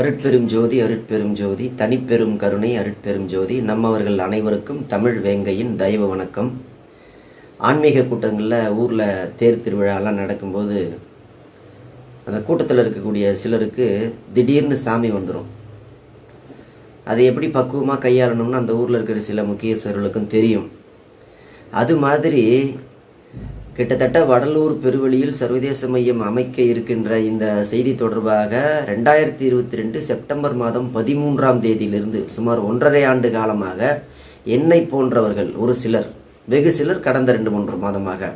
அருட்பெரும் ஜோதி அருட்பெரும் ஜோதி தனிப்பெரும் கருணை அருட்பெரும் ஜோதி. நம்மவர்கள் அனைவருக்கும் தமிழ் வேங்கையின் தயவு வணக்கம். ஆன்மீக கூட்டங்களில் ஊரில் தேர் திருவிழாலாம் நடக்கும்போது அந்த கூட்டத்தில் இருக்கக்கூடிய சிலருக்கு திடீர்னு சாமி வந்துடும் அதை எப்படி பக்குவமாக கையாளணும்னு அந்த ஊரில் இருக்கிற சில முக்கியஸ்தர்களுக்கும் தெரியும். அது மாதிரி கிட்டத்தட்ட வடலூர் பெருவெளியில் சர்வதேச மையம் அமைக்க இருக்கின்ற இந்த செய்தி தொடர்பாக ரெண்டாயிரத்தி இருபத்தி ரெண்டு செப்டம்பர் மாதம் பதிமூன்றாம் தேதியிலிருந்து சுமார் ஒன்றரை ஆண்டு காலமாக என்னை போன்றவர்கள் ஒரு சிலர் வெகு சிலர் கடந்த ரெண்டு மூன்று மாதமாக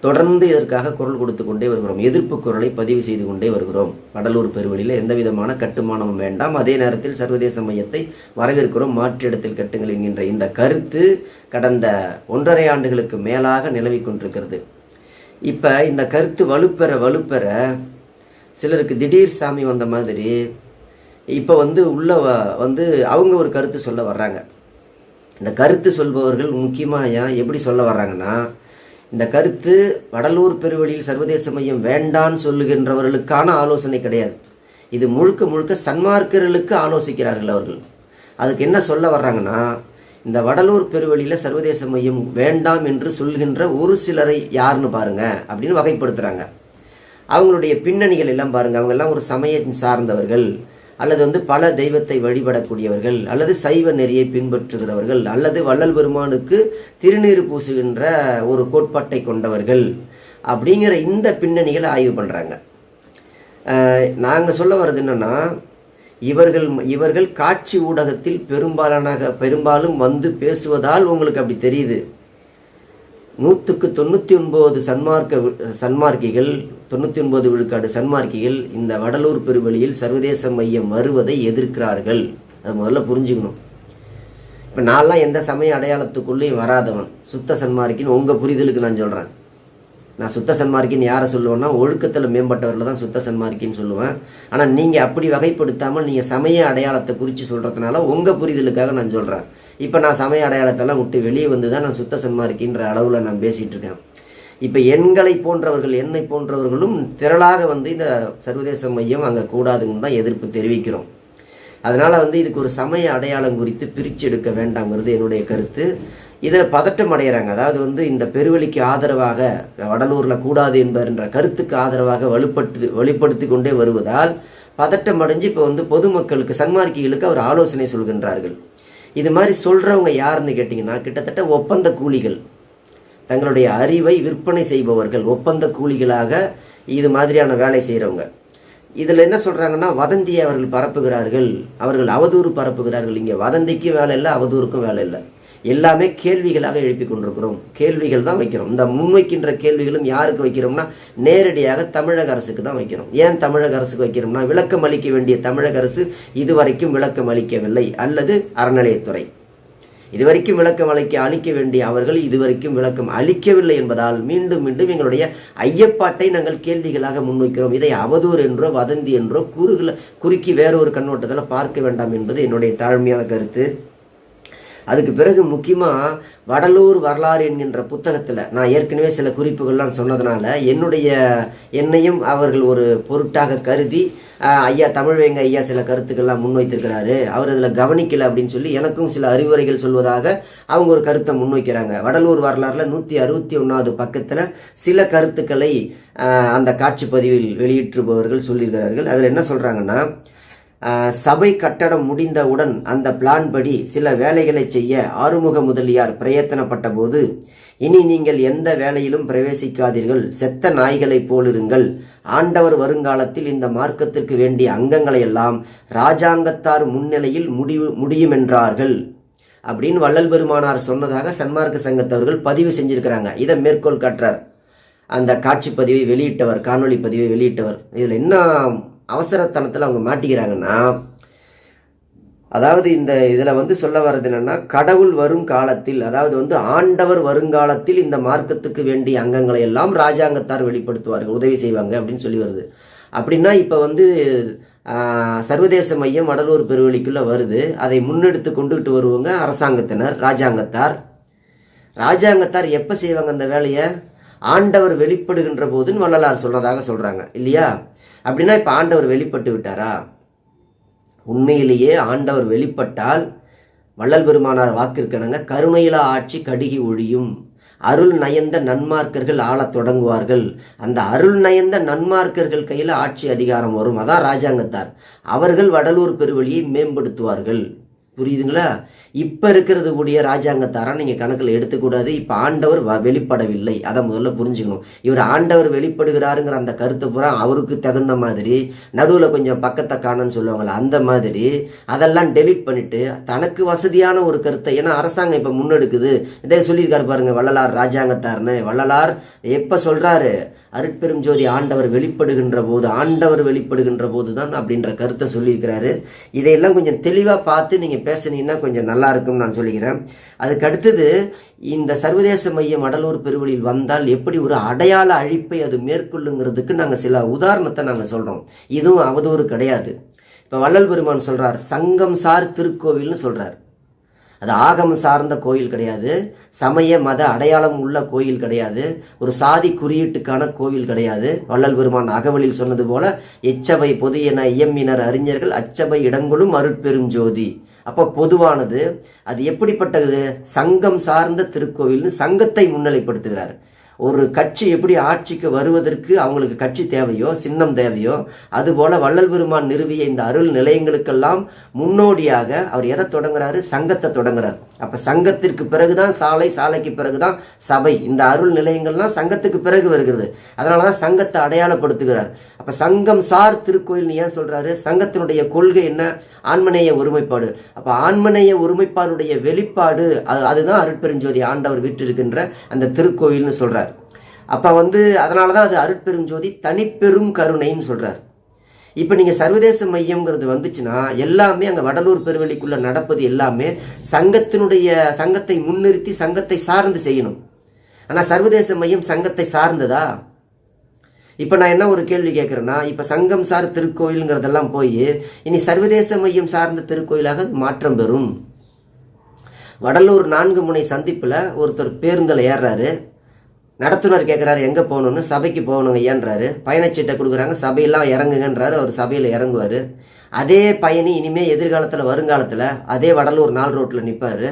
தொடர்ந்து இதற்காக குரல் கொடுத்து கொண்டே வருகிறோம். எதிர்ப்பு குரலை பதிவு செய்து கொண்டே வருகிறோம். வடலூர் பெருவெளியில் எந்த விதமான கட்டுமானமும் வேண்டாம். அதே நேரத்தில் சர்வதேச மையத்தை வரவேற்கிறோம். மாற்று இடத்தில் கட்டுங்கள் என்கின்ற இந்த கருத்து கடந்த ஒன்றரை ஆண்டுகளுக்கு மேலாக நிலவிக் கொண்டிருக்கிறது. இப்போ இந்த கருத்து வலுப்பெற வலுப்பெற சிலருக்கு திடீர் சாமி வந்த மாதிரி இப்போ வந்து உள்ள வ- வந்து அவங்க ஒரு கருத்து சொல்ல வர்றாங்க. இந்த கருத்து சொல்பவர்கள் முக்கியமாக ஏன் எப்படி சொல்ல வர்றாங்கன்னா இந்த கருத்து வடலூர் பெருவெளியில் சர்வதேச மையம் வேண்டான்னு சொல்லுகின்றவர்களுக்கான ஆலோசனை கிடையாது. இது முழுக்க முழுக்க சன்மார்க்கர்களுக்கு ஆலோசிக்கிறார்கள் அவர்கள். அதுக்கு என்ன சொல்ல வர்றாங்கன்னா இந்த வடலூர் பெருவெளியில் சர்வதேச மையம் வேண்டாம் என்று சொல்கின்ற ஒரு சிலரை யாருன்னு பாருங்க அப்படின்னு வகைப்படுத்துகிறாங்க அவங்களுடைய பின்னணிகள் எல்லாம் பாருங்கள் அவங்கெல்லாம் ஒரு சமயம் சார்ந்தவர்கள். அல்லது வந்து பல தெய்வத்தை வழிபடக்கூடியவர்கள் அல்லது சைவ நெறியை பின்பற்றுகிறவர்கள் அல்லது வள்ளல் பெருமானுக்கு திருநீர் பூசுகின்ற ஒரு கோட்பாட்டை கொண்டவர்கள் அப்படிங்கிற இந்த பின்னணிகளை ஆய்வு பண்ணுறாங்க நாங்கள் சொல்ல வர்றது என்னன்னா இவர்கள் இவர்கள் காட்சி ஊடகத்தில் பெரும்பாலானாக பெரும்பாலும் வந்து பேசுவதால் உங்களுக்கு அப்படி தெரியுது. நூற்றுக்கு தொண்ணூற்றி ஒன்பது சன்மார்க்க வி- சன்மார்க்கிகள் தொண்ணூற்றி ஒன்பது விழுக்காடு சன்மார்க்கிகள் இந்த வடலூர் பெருவெளியில் சர்வதேச மையம் வருவதை எதிர்க்கிறார்கள். அது முதல்ல புரிஞ்சுக்கணும். இப்போ நான்லாம் எந்த சமய அடையாளத்துக்குள்ளேயும் வராதவன். சுத்த சன்மார்க்கின்னு உங்கள் புரிதலுக்கு நான் சொல்கிறேன் நான் சுத்த சன்மார்க்கின்னு யாரை சொல்லுவேன்னா ஒழுக்கத்தில் மேம்பட்டவர்கள் தான் சுத்த சன்மார்க்கின்னு சொல்லுவேன். ஆனால் நீங்கள் அப்படி வகைப்படுத்தாமல் நீங்கள் சமய அடையாளத்தை குறித்து சொல்கிறதுனால உங்கள் புரிதலுக்காக நான் சொல்கிறேன் இப்போ நான் சமய அடையாளத்தெல்லாம் விட்டு வெளியே வந்து தான் நான் சுத்த சன்மார்க்கின்ற அளவில் நான் பேசிகிட்டு இருக்கேன். இப்போ எண்களை போன்றவர்கள் என்னை போன்றவர்களும் திரளாக வந்து இந்த சர்வதேச மையம் அங்கே கூடாதுன்னு தான் எதிர்ப்பு தெரிவிக்கிறோம். அதனால் வந்து இதுக்கு ஒரு சமய அடையாளம் குறித்து பிரித்து எடுக்க வேண்டாங்கிறது என்னுடைய கருத்து. இதில் பதட்டம் அடைகிறாங்க அதாவது வந்து இந்த பெருவெளிக்கு ஆதரவாக வடலூரில் கூடாது என்பன்ற கருத்துக்கு ஆதரவாக வலுப்படுத்து வெளிப்படுத்தி கொண்டே வருவதால் பதட்டம் அடைஞ்சு இப்போ வந்து பொதுமக்களுக்கு சன்மார்க்கிகளுக்கு அவர் ஆலோசனை சொல்கின்றார்கள். இது மாதிரி சொல்கிறவங்க யாருன்னு கேட்டிங்கன்னா கிட்டத்தட்ட ஒப்பந்த கூலிகள். தங்களுடைய அறிவை விற்பனை செய்பவர்கள் ஒப்பந்த கூலிகளாக இது மாதிரியான வேலை செய்கிறவங்க இதில் என்ன சொல்கிறாங்கன்னா வதந்தியை அவர்கள் பரப்புகிறார்கள். அவர்கள் அவதூறு பரப்புகிறார்கள். இங்கே வதந்திக்கும் வேலை இல்லை அவதூறுக்கும் வேலை இல்லை. எல்லாமே கேள்விகளாக எழுப்பி கொண்டிருக்கிறோம். கேள்விகள் தான் வைக்கிறோம். இந்த முன்வைக்கின்ற கேள்விகளும் யாருக்கு வைக்கிறோம்னா நேரடியாக தமிழக அரசுக்கு தான் வைக்கிறோம். ஏன் தமிழக அரசுக்கு வைக்கிறோம்னா விளக்கம் அளிக்க வேண்டிய தமிழக அரசு இதுவரைக்கும் விளக்கம் அளிக்கவில்லை. அல்லது அறநிலையத்துறை. இதுவரைக்கும் விளக்கம் அளிக்க அளிக்க வேண்டிய அவர்கள் இதுவரைக்கும் விளக்கம் அளிக்கவில்லை என்பதால் மீண்டும் மீண்டும் எங்களுடைய ஐயப்பாட்டை நாங்கள் கேள்விகளாக முன்வைக்கிறோம் இதை அவதூறு என்றோ வதந்தி என்றோ குறுகில் குறுக்கி வேறொரு கண்ணோட்டத்தில் பார்க்க வேண்டாம் என்பது என்னுடைய தாழ்மையான கருத்து. அதுக்கு பிறகு முக்கியமாக வடலூர் வரலாறு என்கின்ற புத்தகத்தில் நான் ஏற்கனவே சில குறிப்புகள்லாம் சொன்னதுனால என்னுடைய என்னையும் அவர்கள் ஒரு பொருட்டாக கருதி ஐயா தமிழ்வேங்க ஐயா சில கருத்துக்கள்லாம் முன்வைத்திருக்கிறாரு. அவர் அதில் கவனிக்கலை அப்படின்னு சொல்லி எனக்கும் சில அறிவுரைகள் சொல்வதாக அவங்க ஒரு கருத்தை முன்வைக்கிறாங்க. வடலூர் வரலாறுல நூற்றி அறுபத்தி ஒன்றாவது பக்கத்தில் சில கருத்துக்களை அந்த காட்சி பதிவில் வெளியிட்டுபவர்கள் சொல்லியிருக்கிறார்கள். அதில் என்ன சொல்கிறாங்கன்னா சபை கட்டடம் முடிந்தவுடன் அந்த பிளான் படி சில வேலைகளை செய்ய ஆறுமுக முதலியார் பிரயத்தனப்பட்ட போது இனி நீங்கள் எந்த வேலையிலும் பிரவேசிக்காதீர்கள். செத்த நாய்களைப் போலிருங்கள். ஆண்டவர் வருங்காலத்தில் இந்த மார்க்கத்திற்கு வேண்டிய அங்கங்களை எல்லாம் ராஜாங்கத்தார் முன்னிலையில் முடிவு முடியுமென்றார்கள். அப்படின்னு வள்ளல் பெருமானார் சொன்னதாக சன்மார்க்க சங்கத்தவர்கள் பதிவு செஞ்சிருக்கிறாங்க. இதை மேற்கோள் காட்டுறார். அந்த காட்சி பதிவை வெளியிட்டவர் காணொளி பதிவை வெளியிட்டவர். இதில் என்ன அவசரத்தனத்தில் அவங்க மாட்டிக்கிறாங்கன்னா அதாவது இந்த இதில் வந்து சொல்ல வர்றது என்னென்னா கடவுள் வரும் காலத்தில் அதாவது வந்து ஆண்டவர் வருங்காலத்தில் இந்த மார்க்கத்துக்கு வேண்டிய அங்கங்களை எல்லாம் ராஜாங்கத்தார் வெளிப்படுத்துவார்கள் உதவி செய்வாங்க அப்படின்னு சொல்லி வருது. அப்படின்னா இப்போ வந்து சர்வதேச மையம் வடலூர் பெருவெளிக்குள்ளே வருது. அதை முன்னெடுத்து கொண்டுகிட்டு வருவாங்க அரசாங்கத்தினர் ராஜாங்கத்தார். ராஜாங்கத்தார் எப்போ செய்வாங்க அந்த வேலையை? ஆண்டவர் வெளிப்படுகின்ற போதுன்னு வள்ளலார் சொன்னதாக சொல்கிறாங்க இல்லையா? அப்படின்னா இப்போ ஆண்டவர் வெளிப்பட்டு விட்டாரா? உண்மையிலேயே ஆண்டவர் வெளிப்பட்டால் வள்ளல் பெருமானார் வாக்கிற்கெனங்க கருணையிலா ஆட்சி கடுகி ஒழியும். அருள் நயந்த நன்மார்க்கர்கள் ஆளத் தொடங்குவார்கள். அந்த அருள் நயந்த நன்மார்க்கர்கள் கையில் ஆட்சி அதிகாரம் வரும். அதான் ராஜாங்கத்தார். அவர்கள் வடலூர் பெருவழியை மேம்படுத்துவார்கள். புரியுதுங்களா? இப்போ இருக்கிறது கூடிய ராஜாங்கத்தாரா நீங்கள் கணக்கில் எடுத்துக்கூடாது. இப்போ ஆண்டவர் வ- வெளிப்படவில்லை. அதை முதல்ல புரிஞ்சுக்கணும். இவர் ஆண்டவர் வெளிப்படுகிறாருங்கிற அந்த கருத்தை பூரா அவருக்கு தகுந்த மாதிரி நடுவில் கொஞ்சம் பக்கத்தை காணன்னு சொல்லுவாங்கள்ல அந்த மாதிரி அதெல்லாம் டெலீட் பண்ணிட்டு தனக்கு வசதியான ஒரு கருத்தை ஏன்னா அரசாங்கம் இப்போ முன்னெடுக்குது. இதே சொல்லியிருக்காரு பாருங்க வள்ளலார் ராஜாங்கத்தார்னு. வள்ளலார் எப்போ சொல்கிறாரு அருட்பெரும் ஜோதி ஆண்டவர் வெளிப்படுகின்ற போது ஆண்டவர் வெளிப்படுகின்ற போது தான் அப்படின்ற கருத்தை சொல்லியிருக்கிறாரு. இதையெல்லாம் கொஞ்சம் தெளிவாக பார்த்து நீங்கள் பேசுனீங்கன்னா கொஞ்சம் நல்லா இருக்கும்னு நான் சொல்லிக்கிறேன். அதுக்கு அடுத்தது இந்த சர்வதேச மையம் அடலூர் பெருவழியில் வந்தால் எப்படி ஒரு அடையாள அழிப்பை அது மேற்கொள்ளுங்கிறதுக்கு நாங்கள் சில உதாரணத்தை நாங்கள் சொல்கிறோம் இதுவும் அவதூறு கிடையாது. இப்போ வள்ளல் பெருமான் சொல்கிறார் சங்கம் சார் திருக்கோவில்னு சொல்கிறார் அது ஆகமம் சார்ந்த கோயில் கிடையாது. சமய மத அடையாளம் உள்ள கோயில் கிடையாது. ஒரு சாதி குறியீட்டுக்கான கோவில் கிடையாது. வள்ளல் பெருமான் அகவலில் சொன்னது போல எச்சபை பொது என இயம்பினர் அறிஞர்கள் அச்சபை இடங்களும் அருட்பெரும் ஜோதி அப்போ பொதுவானது அது எப்படிப்பட்டது? சங்கம் சார்ந்த திருக்கோவில்னு சங்கத்தை முன்னிலைப்படுத்துகிறார். ஒரு கட்சி எப்படி ஆட்சிக்கு வருவதற்கு அவங்களுக்கு கட்சி தேவையோ சின்னம் தேவையோ அதுபோல வள்ளல் பெருமான் நிறுவிய இந்த அருள் நிலையங்களுக்கெல்லாம் முன்னோடியாக அவர் எதை தொடங்குறாரு? சங்கத்தை தொடங்குறார். அப்ப சங்கத்திற்கு பிறகுதான் சாலை சாலைக்கு பிறகுதான் சபை. இந்த அருள் நிலையங்கள்லாம் சங்கத்துக்கு பிறகு வருகிறது. அதனாலதான் சங்கத்தை அடையாளப்படுத்துகிறார். அப்ப சங்கம் சார் திருக்கோயில் ஏன் சொல்றாரு? சங்கத்தினுடைய கொள்கை என்ன? ஆன்மநேய ஒருமைப்பாடு. அப்ப ஆன்மநேய ஒருமைப்பாடுடைய வெளிப்பாடு அது- அதுதான் அருட்பெருஞ்சோதி ஆண்டவர் வீற்றிருக்கின்ற அந்த திருக்கோயில்னு சொல்றார். அப்போ வந்து அதனாலதான் அது அருட்பெருஞ்சோதி தனிப்பெரும் கருணைன்னு சொல்கிறார் இப்போ நீங்கள் சர்வதேச மையம்ங்கிறது வந்துச்சுன்னா எல்லாமே அங்கே வடலூர் பெருவெளிக்குள்ளே நடப்பது எல்லாமே சங்கத்தினுடைய சங்கத்தை முன்னிறுத்தி சங்கத்தை சார்ந்து செய்யணும். ஆனால் சர்வதேச மையம் சங்கத்தை சார்ந்ததா? இப்போ நான் என்ன ஒரு கேள்வி கேட்குறேன்னா இப்போ சங்கம் சார் திருக்கோயிலுங்கிறதெல்லாம் போய் இனி சர்வதேச மையம் சார்ந்த திருக்கோயிலாக மாற்றம் பெறும். வடலூர் நான்கு முனை சந்திப்பில் ஒருத்தர் பேருந்தில் ஏறுறாரு. நடத்துனர் கேட்குறாரு எங்கே போகணும்னு? சபைக்கு போகணுங்க ஐயான்றாரு. பயணச்சீட்டை கொடுக்குறாங்க சபையெல்லாம் இறங்குங்கன்றாரு. அவர் சபையில் இறங்குவார். அதே பயணி இனிமேல் எதிர்காலத்தில் வருங்காலத்தில் அதே வடலூர் நாள் ரோட்டில் நிற்பார்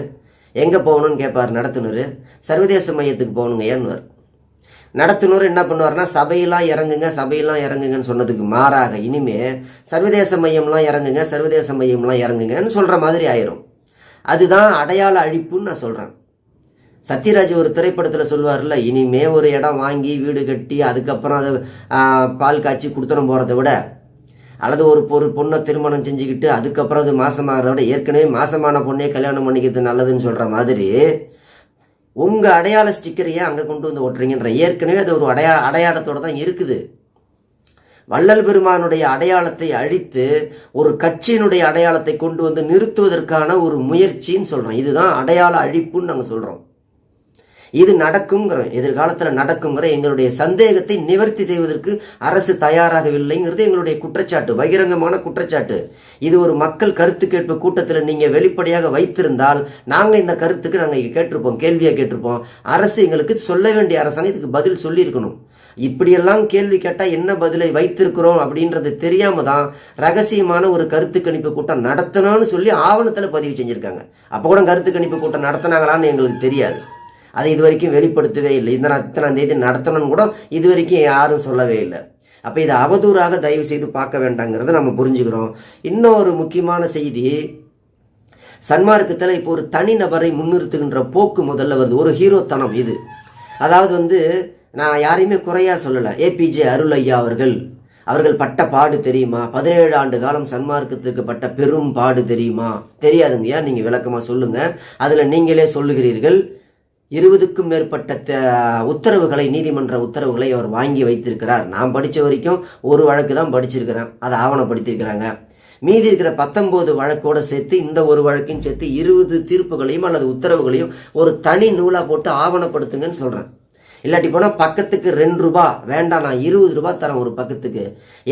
எங்கே போகணும்னு கேட்பார் நடத்துனர். சர்வதேச மையத்துக்கு போகணுங்க ஏன்னுவார் நடத்துனர் என்ன பண்ணுவார்னா சபையெல்லாம் இறங்குங்க சபையெல்லாம் இறங்குங்கன்னு சொன்னதுக்கு மாறாக இனிமே சர்வதேச மையம்லாம் இறங்குங்க சர்வதேச மையம்லாம் இறங்குங்கன்னு சொல்கிற மாதிரி ஆயிரும். அதுதான் அடையாள அழிப்புன்னு நான் சொல்கிறேன் சத்யராஜ் ஒரு திரைப்படத்தில் சொல்லுவார்ல இனிமே ஒரு இடம் வாங்கி வீடு கட்டி அதுக்கப்புறம் அதை பால் காய்ச்சி கொடுத்துடும் போகிறத விட அல்லது ஒரு ஒரு பொண்ணை திருமணம் செஞ்சுக்கிட்டு அதுக்கப்புறம் அது மாசமாகிறத விட ஏற்கனவே மாசமான பொண்ணே கல்யாணம் பண்ணிக்கிறது நல்லதுன்னு சொல்கிற மாதிரி உங்கள் அடையாள ஸ்டிக்கரையே அங்கே கொண்டு வந்து ஓட்டுறீங்கன்ற ஏற்கனவே அது ஒரு அடையா அடையாளத்தோட தான் இருக்குது. வள்ளல் பெருமானுடைய அடையாளத்தை அழித்து ஒரு கட்சியினுடைய அடையாளத்தை கொண்டு வந்து நிறுத்துவதற்கான ஒரு முயற்சின்னு சொல்கிறோம் இதுதான் அடையாள அழிப்புன்னு நாங்கள் சொல்கிறோம் இது நடக்குங்கிறோம் எதிர்காலத்தில் நடக்குங்கிற எங்களுடைய சந்தேகத்தை நிவர்த்தி செய்வதற்கு அரசு தயாராகவில்லைங்கிறது எங்களுடைய குற்றச்சாட்டு பகிரங்கமான குற்றச்சாட்டு. இது ஒரு மக்கள் கருத்து கேட்பு கூட்டத்தில் நீங்கள் வெளிப்படையாக வைத்திருந்தால் நாங்கள் இந்த கருத்துக்கு நாங்கள் கேட்டிருப்போம் கேள்வியாக கேட்டிருப்போம். அரசு எங்களுக்கு சொல்ல வேண்டிய அரசாங்கம் இதுக்கு பதில் சொல்லியிருக்கணும். இப்படியெல்லாம் கேள்வி கேட்டால் என்ன பதிலை வைத்திருக்கிறோம் அப்படின்றது தெரியாம தான் ரகசியமான ஒரு கருத்து கணிப்பு கூட்டம் நடத்தணும்னு சொல்லி ஆவணத்தில் பதிவு செஞ்சுருக்காங்க. அப்போ கூட கருத்து கணிப்பு கூட்டம் நடத்தினாங்களான்னு எங்களுக்கு தெரியாது. அதை இது வரைக்கும் வெளிப்படுத்தவே இல்லை. இந்த இத்தனாம் தேதி நடத்தணும்னு கூட இது வரைக்கும் யாரும் சொல்லவே இல்லை. அப்போ இதை அவதூறாக தயவு செய்து பார்க்க வேண்டாங்கிறத நம்ம புரிஞ்சுக்கிறோம். இன்னொரு முக்கியமான செய்தி சன்மார்க்கத்தில் இப்போ ஒரு தனிநபரை முன்னிறுத்துகின்ற போக்கு முதல்ல வருது. ஒரு ஹீரோத்தனம் இது. அதாவது வந்து நான் யாரையுமே குறையா சொல்லலை. ஏபிஜே அருள் ஐயா அவர்கள் அவர்கள் பட்ட பாடு தெரியுமா? பதினேழு ஆண்டு காலம் சன்மார்க்கத்திற்கு பட்ட பெரும் பாடு தெரியுமா? தெரியாதுங்கய்யா நீங்கள் விளக்கமாக சொல்லுங்கள் அதில் நீங்களே சொல்லுகிறீர்கள். இருபதுக்கும் மேற்பட்ட உத்தரவுகளை நீதிமன்ற உத்தரவுகளை அவர் வாங்கி வைத்திருக்கிறார். நான் படித்த வரைக்கும் ஒரு வழக்கு தான் படிச்சிருக்கிறேன். அதை ஆவணப்படுத்தியிருக்கிறாங்க. மீதி இருக்கிற பத்தொன்பது வழக்கோட சேர்த்து இந்த ஒரு வழக்கையும் சேர்த்து இருபது தீர்ப்புகளையும் அல்லது உத்தரவுகளையும் ஒரு தனி நூலாக போட்டு ஆவணப்படுத்துங்கன்னு சொல்கிறேன் இல்லாட்டி போனால் பக்கத்துக்கு ரெண்டு ரூபா வேண்டாம் நான் இருபது ரூபா தரேன் ஒரு பக்கத்துக்கு.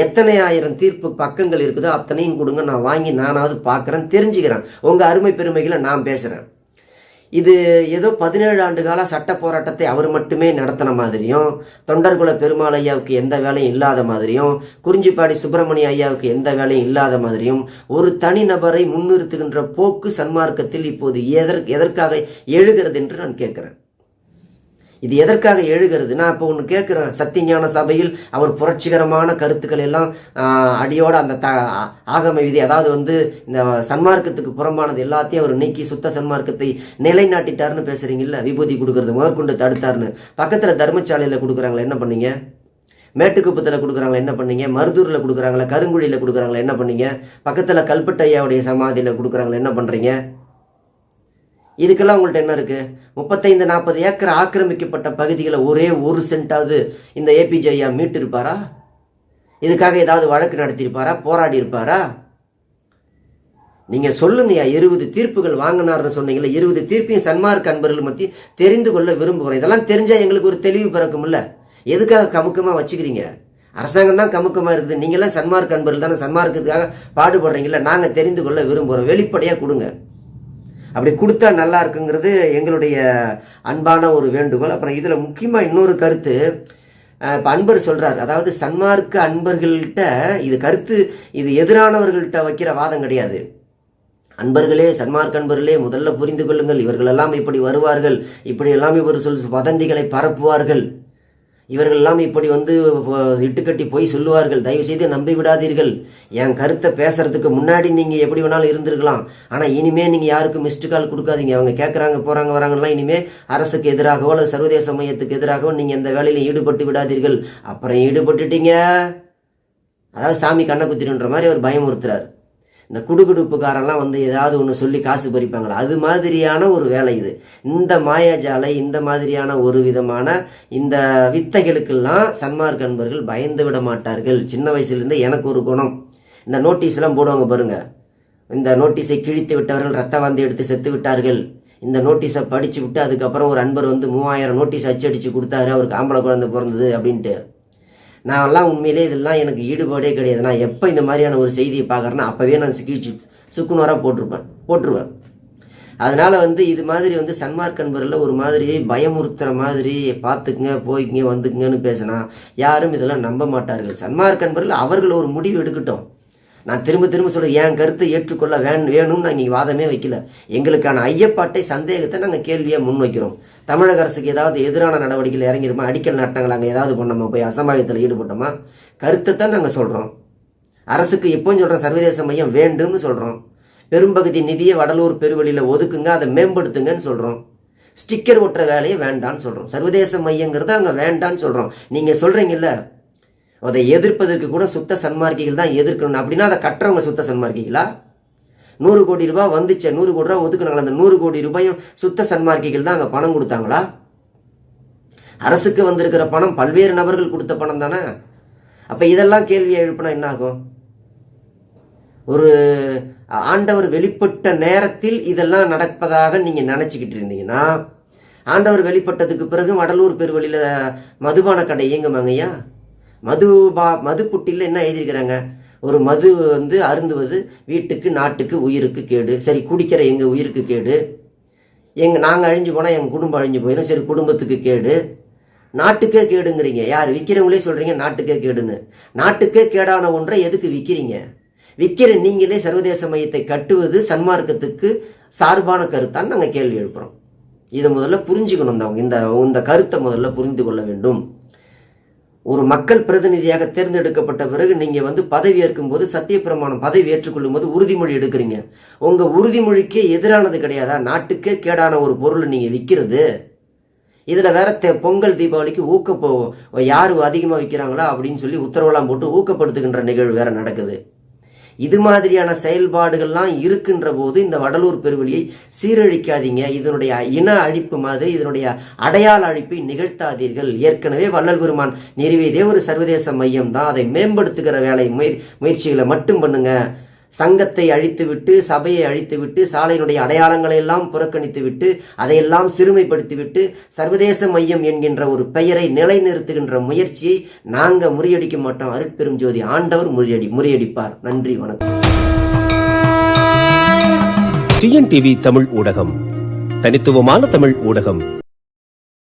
எத்தனை ஆயிரம் தீர்ப்பு பக்கங்கள் இருக்குதோ அத்தனையும் கொடுங்க நான் வாங்கி நானாவது பார்க்குறேன் தெரிஞ்சுக்கிறேன். உங்கள் அருமை பெருமைகளை நான் பேசுகிறேன் இது ஏதோ பதினேழு ஆண்டு கால சட்ட போராட்டத்தை அவர் மட்டுமே நடத்தின மாதிரியும் தொண்டர்குல பெருமாள் ஐயாவுக்கு எந்த வேலையும் இல்லாத மாதிரியும் குறிஞ்சிப்பாடி சுப்பிரமணிய ஐயாவுக்கு எந்த வேலையும் இல்லாத மாதிரியும் ஒரு தனிநபரை முன்னிறுத்துகின்ற போக்கு சன்மார்க்கத்தில் இப்போது எதற்கு எதற்காக எழுகிறது என்று நான் கேட்குறேன். இது எதற்காக எழுகிறது? நான் இப்போ ஒன்று கேட்குறேன் சத்தியஞான சபையில் அவர் புரட்சிகரமான கருத்துக்கள் எல்லாம் அடியோடு அடியோட அந்த த ஆகம விதி அதாவது வந்து இந்த சன்மார்க்கத்துக்கு புறம்பானது எல்லாத்தையும் அவர் நீக்கி சுத்த சன்மார்க்கத்தை நிலைநாட்டிட்டாருன்னு பேசுகிறீங்கல்ல விபூதி கொடுக்கறது முதற்கொண்டு தடுத்தாருன்னு. பக்கத்தில் தர்மசாலையில் கொடுக்குறாங்களே என்ன பண்ணீங்க? மேட்டுக்குப்பத்தில் கொடுக்குறாங்களா என்ன பண்ணீங்க? மருதூரில் கொடுக்குறாங்களா கருங்குழியில் கொடுக்குறாங்களா என்ன பண்ணீங்க? பக்கத்தில் கல்பட்டையாவுடைய சமாதியில் கொடுக்குறாங்களா என்ன பண்ணுறீங்க இதுக்கெல்லாம் உங்கள்கிட்ட என்ன இருக்குது முப்பத்தைந்து நாற்பது ஏக்கர் ஆக்கிரமிக்கப்பட்ட பகுதிகளை ஒரே ஒரு சென்ட்டாவது இந்த ஏபிஜே ஐயா மீட்டு இருப்பாரா இதுக்காக ஏதாவது வழக்கு நடத்தியிருப்பாரா? போராடி இருப்பாரா நீங்கள் சொல்லுங்கய்யா இருபது தீர்ப்புகள் வாங்கினார்னு சொன்னீங்களே இருபது தீர்ப்பையும் சன்மார்க் அன்பர்கள் பற்றி தெரிந்து கொள்ள விரும்புகிறோம். இதெல்லாம் தெரிஞ்சால் எங்களுக்கு ஒரு தெளிவு பிறக்கும்ல. எதுக்காக கமுக்கமாக வச்சுக்கிறீங்க? அரசாங்கம் தான் கமுக்கமாக இருக்குது. நீங்களாம் சன்மார்க் அன்பர்கள் தானே சன்மார்க்கத்துக்காக பாடுபடுறீங்களா நாங்கள் தெரிந்து கொள்ள விரும்புகிறோம். வெளிப்படையாக கொடுங்க. அப்படி கொடுத்தா நல்லா இருக்குங்கிறது எங்களுடைய அன்பான ஒரு வேண்டுகோள். அப்புறம் இதில் முக்கியமாக இன்னொரு கருத்து இப்போ அன்பர் சொல்கிறார் அதாவது சன்மார்க்க அன்பர்கள்ட்ட இது கருத்து இது எதிரானவர்கள்ட்ட வைக்கிற வாதம் கிடையாது. அன்பர்களே சன்மார்க்க அன்பர்களே முதல்ல புரிந்து கொள்ளுங்கள். இவர்களெல்லாம் இப்படி வருவார்கள் இப்படி எல்லாம் இவர் சொல் வதந்திகளை பரப்புவார்கள். இவர்கள் எல்லாம் இப்படி வந்து இட்டுக்கட்டி போய் சொல்லுவார்கள். தயவு செய்து நம்பி விடாதீர்கள் என் கருத்தை பேசுறதுக்கு முன்னாடி நீங்கள் எப்படி வேணாலும் இருந்திருக்கலாம். ஆனால் இனிமே நீங்கள் யாருக்கும் மிஸ்டு கால் கொடுக்காதீங்க. அவங்க கேட்குறாங்க போகிறாங்க வராங்கலாம் இனிமே அரசுக்கு எதிராகவோ அல்லது சர்வதேச மையத்துக்கு எதிராகவோ நீங்கள் இந்த வேலையில் ஈடுபட்டு விடாதீர்கள். அப்புறம் ஈடுபட்டுட்டீங்க. அதாவது சாமி கண்ணை குத்திடுன்ற மாதிரி அவர் பயமுறுத்துறாரு. இந்த குடுகுடுப்புக்காரெல்லாம் வந்து ஏதாவது ஒன்று சொல்லி காசு பறிப்பாங்களா? அது மாதிரியான ஒரு வேலை இது. இந்த மாயாஜாலை இந்த மாதிரியான ஒரு விதமான இந்த வித்தைகளுக்கெல்லாம் சன்மார்க் அன்பர்கள் பயந்து விட மாட்டார்கள். சின்ன வயசுலேருந்து எனக்கு ஒரு குணம். இந்த நோட்டீஸ்லாம் போடுவாங்க பாருங்கள் இந்த நோட்டீஸை கிழித்து விட்டவர்கள் ரத்த வாந்தி எடுத்து செத்து விட்டார்கள். இந்த நோட்டீஸை படிச்சு விட்டு அதுக்கப்புறம் ஒரு அன்பர் வந்து மூவாயிரம் நோட்டீஸ் அச்சடிச்சு கொடுத்தாரு. அவருக்கு ஆம்பளை குழந்தை பிறந்தது அப்படின்ட்டு. நான்லாம் உண்மையிலே இதெல்லாம் எனக்கு ஈடுபாடே கிடையாது. நான் எப்போ இந்த மாதிரியான ஒரு செய்தியை பார்க்குறேன்னா அப்போவே நான் சிக்கிச்சு சுக்குநூறாக போட்டிருப்பேன். போட்டுருவேன். அதனால் வந்து இது மாதிரி வந்து சன்மார்க் அன்பரில் ஒரு மாதிரி பயமுறுத்துகிற மாதிரி பார்த்துக்குங்க போய்க்குங்க வந்துக்குங்கன்னு பேசினா யாரும் இதெல்லாம் நம்ப மாட்டார்கள். சன்மார்க் அன்பர்கள் அவர்கள் ஒரு முடிவு எடுக்கட்டும். நான் திரும்ப திரும்ப சொல்ல என் கருத்தை ஏற்றுக்கொள்ள வேணும் வேணும்னு நாங்கள் இங்கே வாதமே வைக்கல. எங்களுக்கான ஐயப்பாட்டை சந்தேகத்தை நாங்கள் கேள்வியாக முன்வைக்கிறோம் தமிழக அரசுக்கு ஏதாவது எதிரான நடவடிக்கையில் இறங்கிருமா? அடிக்கல் நாட்டங்கள் அங்கே ஏதாவது பண்ணோமா? போய் அசம்பாவிதத்தில் ஈடுபட்டோமா? கருத்தை தான் நாங்கள் சொல்கிறோம் அரசுக்கு எப்போவும் சொல்கிறோம் சர்வதேச மையம் வேண்டும்னு சொல்கிறோம் பெரும்பகுதி நிதியை வடலூர் பெருவெளியில் ஒதுக்குங்க அதை மேம்படுத்துங்கன்னு சொல்கிறோம் ஸ்டிக்கர் ஒட்டுற வேலையை வேண்டான்னு சொல்கிறோம் சர்வதேச மையங்கிறத அங்கே வேண்டான்னு சொல்கிறோம் நீங்கள் சொல்கிறீங்கல்ல அதை எதிர்ப்பதற்கு கூட சுத்த சன்மார்க்கிகள் தான் எதிர்க்கணும். அப்படின்னா அதை கட்டுறவங்க சுத்த சன்மார்க்கிகளா? நூறு கோடி ரூபாய் வந்துச்சு நூறு கோடி ரூபாய் ஒதுக்குனாங்களா? அந்த நூறு கோடி ரூபாயும் சுத்த சன்மார்க்கிகள் தான் அங்கே பணம் கொடுத்தாங்களா? அரசுக்கு வந்திருக்கிற பணம் பல்வேறு நபர்கள் கொடுத்த பணம் தானே? அப்போ இதெல்லாம் கேள்வியை எழுப்பினா என்ன ஆகும் ஒரு ஆண்டவர் வெளிப்பட்ட நேரத்தில் இதெல்லாம் நடப்பதாக நீங்கள் நினச்சிக்கிட்டு இருந்தீங்கன்னா ஆண்டவர் வெளிப்பட்டதுக்கு பிறகு வடலூர் பெருவெளியில் மதுபான கடை இயங்குமாங்கய்யா மது பா மது புட்டியில் என்ன எழுதியிருக்கிறாங்க? ஒரு மது வந்து அருந்துவது வீட்டுக்கு நாட்டுக்கு உயிருக்கு கேடு. சரி குடிக்கிற எங்கள் உயிருக்கு கேடு? எங்கள் நாங்கள் அழிஞ்சு போனால் எங்கள் குடும்பம் அழிஞ்சு போயிடும் சரி குடும்பத்துக்கு கேடு. நாட்டுக்கே கேடுங்கிறீங்க. யார்? விற்கிறவங்களே சொல்கிறீங்க நாட்டுக்கே கேடுன்னு. நாட்டுக்கே கேடான ஒன்றை எதுக்கு விற்கிறீங்க விற்கிற நீங்களே சர்வதேச மையத்தை கட்டுவது சன்மார்க்கத்துக்கு சார்பான கருத்தான்னு நாங்கள் கேள்வி எழுப்புகிறோம் இதை முதல்ல புரிஞ்சுக்கணும் இந்த இந்த கருத்தை முதல்ல புரிந்து கொள்ள வேண்டும். ஒரு மக்கள் பிரதிநிதியாக தேர்ந்தெடுக்கப்பட்ட பிறகு நீங்கள் வந்து பதவி ஏற்கும்போது போது பதவி ஏற்றுக்கொள்ளும் போது உறுதிமொழி எடுக்கிறீங்க. உங்கள் உறுதிமொழிக்கே எதிரானது கிடையாதா? நாட்டுக்கே கேடான ஒரு பொருளை நீங்கள் விற்கிறது இதில் வேற தெ- பொங்கல் தீபாவளிக்கு ஊக்க யார் அதிகமாக விற்கிறாங்களா அப்படின்னு சொல்லி உத்தரவெல்லாம் போட்டு ஊக்கப்படுத்துகின்ற நிகழ்வு வேற நடக்குது. இது மாதிரியான செயல்பாடுகள்லாம் இருக்கின்ற போது இந்த வடலூர் பெருவெளியை சீரழிக்காதீங்க. இதனுடைய இன அழிப்பு மாதிரி இதனுடைய அடையாள அழிப்பை நிகழ்த்தாதீர்கள். ஏற்கனவே வள்ளல் பெருமான் நிறுவியதே ஒரு சர்வதேச மையம் தான் அதை மேம்படுத்துகிற வேலை முயற்சிகளை மட்டும் பண்ணுங்க. சங்கத்தை அழித்துவிட்டு சபையை அழித்துவிட்டு சாலையினுடைய அடையாளங்களை எல்லாம் புறக்கணித்துவிட்டு அதையெல்லாம் சிறுமைப்படுத்திவிட்டு சர்வதேச மையம் என்கின்ற ஒரு பெயரை நிலைநிறுத்துகின்ற முயற்சியை நாங்கள் முறியடிக்க மாட்டோம். அருட்பெரும் ஜோதி ஆண்டவர் முறியடி முறியடிப்பார். நன்றி வணக்கம். டிஎன்டிவி தமிழ் ஊடகம். தனித்துவமான தமிழ் ஊடகம்.